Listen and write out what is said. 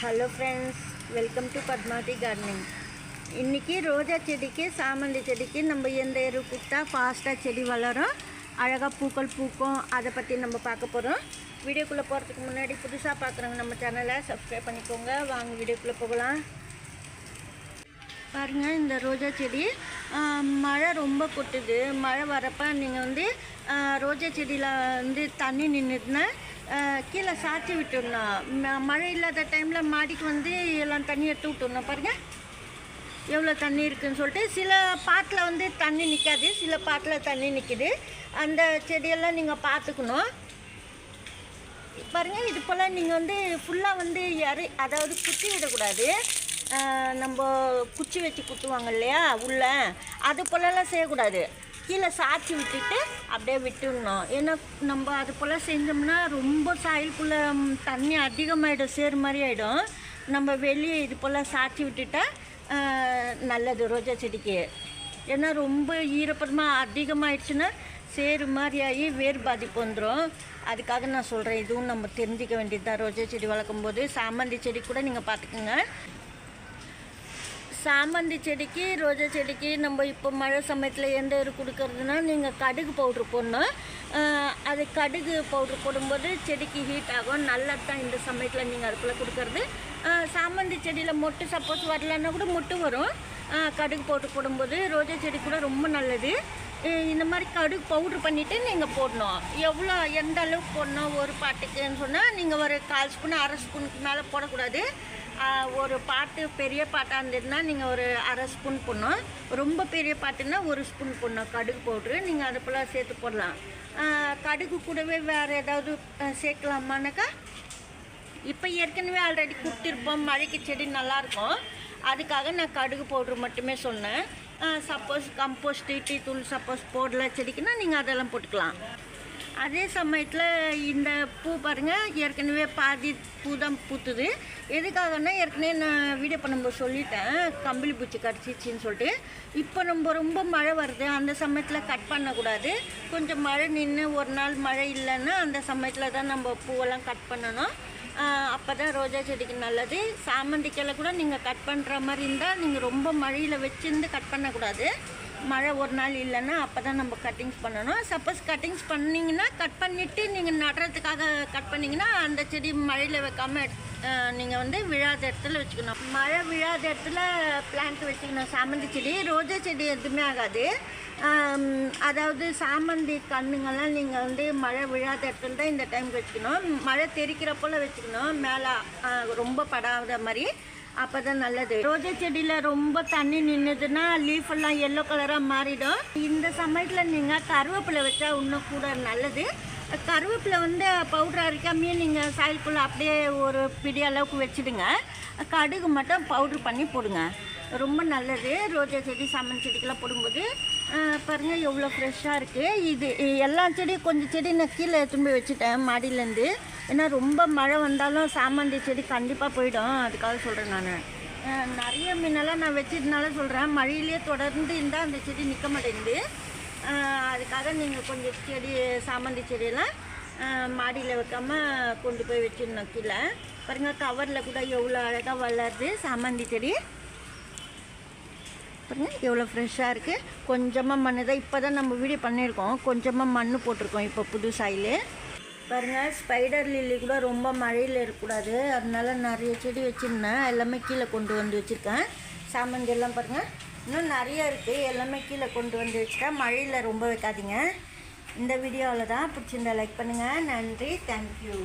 Hello friends welcome to Padmavathi gardening இன்றைக்கி ரோஜா செடிக்கு சாமந்தி செடிக்கு நம்ம எந்த எரு கொடுத்தா ஃபாஸ்ட்டாக செடி வளரும். அழகாக பூக்கள் பூக்கும் அதை பற்றி நம்ம பார்க்க போகிறோம் வீடியோக்குள்ளே போகிறதுக்கு முன்னாடி புதுசாக பார்க்குறவங்க நம்ம சேனலை சப்ஸ்கிரைப் பண்ணிக்கோங்க. வாங்க வீடியோக்குள்ளே போகலாம். பாருங்கள் இந்த ரோஜா செடி மழை ரொம்ப கொட்டுது. மழை வரப்போ நீங்கள் வந்து ரோஜா செடியில் வந்து தண்ணி நின்றுட்டுனா கீழே சாத்தி விட்டுடணும். மழை இல்லாத டைமில் மாடிக்கு வந்து எல்லாம் தண்ணி எடுத்து விட்டுடணும். பாருங்கள் எவ்வளோ தண்ணி இருக்குதுன்னு சொல்லிட்டு சில பாட்டில் வந்து தண்ணி நிற்காது சில பாட்டில் தண்ணி நிற்கிது அந்த செடியெல்லாம் நீங்கள் பார்த்துக்கணும். பாருங்கள் இது போல் நீங்கள் வந்து ஃபுல்லாக வந்து இறை அதாவது குத்தி விடக்கூடாது. நம்ம குச்சி வச்சு குத்துவாங்க இல்லையா? உள்ள. அது போலலாம் செய்யக்கூடாது. கீழே சாய்ச்சி விட்டுட்டு அப்படியே விட்டுடணும். ஏன்னா நம்ம அது போல் செஞ்சோம்னா ரொம்ப சாயலுக்குள்ளே தண்ணி அதிகமாகிடும் சேர் மாதிரி ஆகிடும் நம்ம வெளியே இது போல் சாய்ச்சி விட்டுட்டா நல்லது ரோஜா செடிக்கு. ஏன்னா ரொம்ப ஈரப்பதமாக அதிகமாகிடுச்சுன்னா சேறு மாதிரி ஆகி வேர் பாதிப்பு வந்துடும் அதுக்காக நான் சொல்கிறேன் இதுவும் நம்ம தெரிஞ்சிக்க வேண்டியது தான் ரோஜா செடி வளர்க்கும்போது சாமந்தி செடி கூட நீங்கள் பார்த்துக்குங்க. சாமந்தி செடிக்கு ரோஜா செடிக்கு நம்ம இப்போ மழை சமயத்தில் எந்த இது கொடுக்கறதுனா நீங்கள் கடுகு பவுட்ரு போடணும். அது கடுகு பவுட்ரு போடும்போது செடிக்கு ஹீட் ஆகும். நல்லது தான் இந்த சமயத்தில் நீங்கள் அதுக்குள்ளே கொடுக்கறது. சாமந்தி செடியில் மொட்டு சப்போஸ் வரலன்னா கூட மொட்டு வரும். கடுகு பவுட்ரு போடும்போது ரோஜா செடி கூட ரொம்ப நல்லது. இந்த மாதிரி கடுகு பவுட்ரு பண்ணிவிட்டு நீங்கள் போடணும். எவ்வளோ எந்த அளவுக்கு போடணும் ஒரு பாட்டுக்குன்னு சொன்னால் நீங்கள் ஒரு கால் ஸ்பூன் அரை ஸ்பூனுக்கு மேலே போடக்கூடாது. ஒரு பாட்டு பெரிய பாட்டாக இருந்ததுன்னா நீங்கள் ஒரு அரை ஸ்பூன் போடணும் ரொம்ப பெரிய பாட்டுன்னா ஒரு ஸ்பூன் போடணும் கடுகு பவுட்ரு. நீங்கள் அதை போல் சேர்த்து போடலாம். கடுகு கூடவே வேறு ஏதாவது சேர்க்கலாமானாக்கா இப்போ ஏற்கனவே ஆல்ரெடி கொடுத்துருப்போம். மழைக்கு செடி நல்லாயிருக்கும் அதுக்காக நான் கடுகு பவுட்ரு மட்டுமே சொன்னேன். சப்போஸ் கம்போஸ்ட் டீ தூள் சப்போஸ் போடல செடிக்குன்னா நீங்கள் அதெல்லாம் போட்டுக்கலாம். அதே சமயத்தில் இந்த பூ பாருங்கள் ஏற்கனவே பாதி பூ தான் பூத்துது. எதுக்காகன்னா ஏற்கனவே நான் வீடியோ பண்ணும்போது சொல்லிட்டேன். கம்பளி பூச்சி கடிச்சிச்சின்னு சொல்லிட்டு. இப்போ நம்ம ரொம்ப மழை வருது. அந்த சமயத்தில் கட் பண்ணக்கூடாது. கொஞ்சம் மழை நின்று ஒரு நாள் மழை இல்லைன்னா அந்த சமயத்தில் தான் நம்ம பூவெல்லாம் கட் பண்ணணும். அப்போ தான் ரோஜா செடிக்கு நல்லது. சாமந்திக்கெல்லாம் கூட நீங்கள் கட் பண்ணுற மாதிரி இருந்தால் நீங்கள் ரொம்ப மழையில் வச்சுருந்து கட் பண்ணக்கூடாது. மழை ஒரு நாள் இல்லைன்னா அப்போ தான் நம்ம கட்டிங்ஸ் பண்ணணும். சப்போஸ் கட்டிங்ஸ் பண்ணிங்கன்னா கட் பண்ணிவிட்டு நீங்கள் நடுறதுக்காக கட் பண்ணிங்கன்னா அந்த செடி மழையில் வைக்காமல் நீங்கள் வந்து விழாத இடத்துல வச்சுக்கணும். மழை விழாத இடத்துல பிளான்ட் வச்சுக்கணும். சாமந்தி செடி ரோஜா செடி எதுவுமே ஆகாது. அதாவது சாமந்தி கண்ணுங்கெல்லாம் நீங்கள் வந்து மழை விழாத இடத்துல தான் இந்த டைம் வச்சுக்கணும். மழை தெரிக்கிற போல் வச்சுக்கணும். மேலே ரொம்ப படாத மாதிரி. அப்போ தான் நல்லது. ரோஜா செடியில் ரொம்ப தண்ணி நின்றுதுன்னா லீஃப் எல்லாம் எல்லோ கலராக மாறிடும். இந்த சமயத்தில் நீங்கள் கருவேப்பிலை வச்சா இன்னும் கூட நல்லது. கருவேப்பிலை வந்து பவுடர் அரைக்காமையே நீங்கள் சாயலுக்குள்ளே அப்படியே ஒரு பிடி அளவுக்கு வச்சுடுங்க. கடுகு மட்டும் பவுட்ரு பண்ணி போடுங்க. ரொம்ப நல்லது. ரோஜா செடி சாமன் செடிக்கெல்லாம் போடும்போது பாருங்கள் எவ்வளோ ஃப்ரெஷ்ஷாக இருக்குது இது எல்லா செடியும் கொஞ்சம் செடி நான் கீழே திரும்பி வச்சுட்டேன் மாடியிலேருந்து. ஏன்னா ரொம்ப மழை வந்தாலும் சாமந்தி செடி கண்டிப்பாக போயிடும். அதுக்காக சொல்கிறேன் நான். நிறைய மீனெல்லாம் நான் வச்சதுனால சொல்கிறேன் மழையிலேயே தொடர்ந்து இருந்தால் அந்த செடி நிற்க மாட்டேங்குது. அதுக்காக நீங்கள் கொஞ்சம் செடி சாமந்தி செடியெல்லாம் மாடியில் வைக்காமல் கொண்டு போய் வச்சிடணும் கீழே. பாருங்கள் கவரில் கூட எவ்வளோ அழகாக வளருது சாமந்தி செடி. பாருங்கள் எவ்வளோ ஃப்ரெஷ்ஷாக இருக்குது கொஞ்சமாக மண் தான் இப்போ தான் நம்ம வீடியோ பண்ணியிருக்கோம். கொஞ்சமாக மண் போட்டிருக்கோம் இப்போ புது சாயில் பாருங்கள் ஸ்பைடர் லில்லி கூட ரொம்ப மழையில் இருக்கக்கூடாது. அதனால நிறைய செடி வச்சுருந்தேன். எல்லாமே கீழே கொண்டு வந்து வச்சுருக்கேன். சாமந்தி எல்லாம் பாருங்கள் இன்னும் நிறைய இருக்குது எல்லாமே கீழே கொண்டு வந்து வச்சுட்டேன் மழையில் ரொம்ப வைக்காதீங்க. இந்த வீடியோவில் தான் பிடிச்சிருந்தா லைக் பண்ணுங்கள் நன்றி. தேங்க்யூ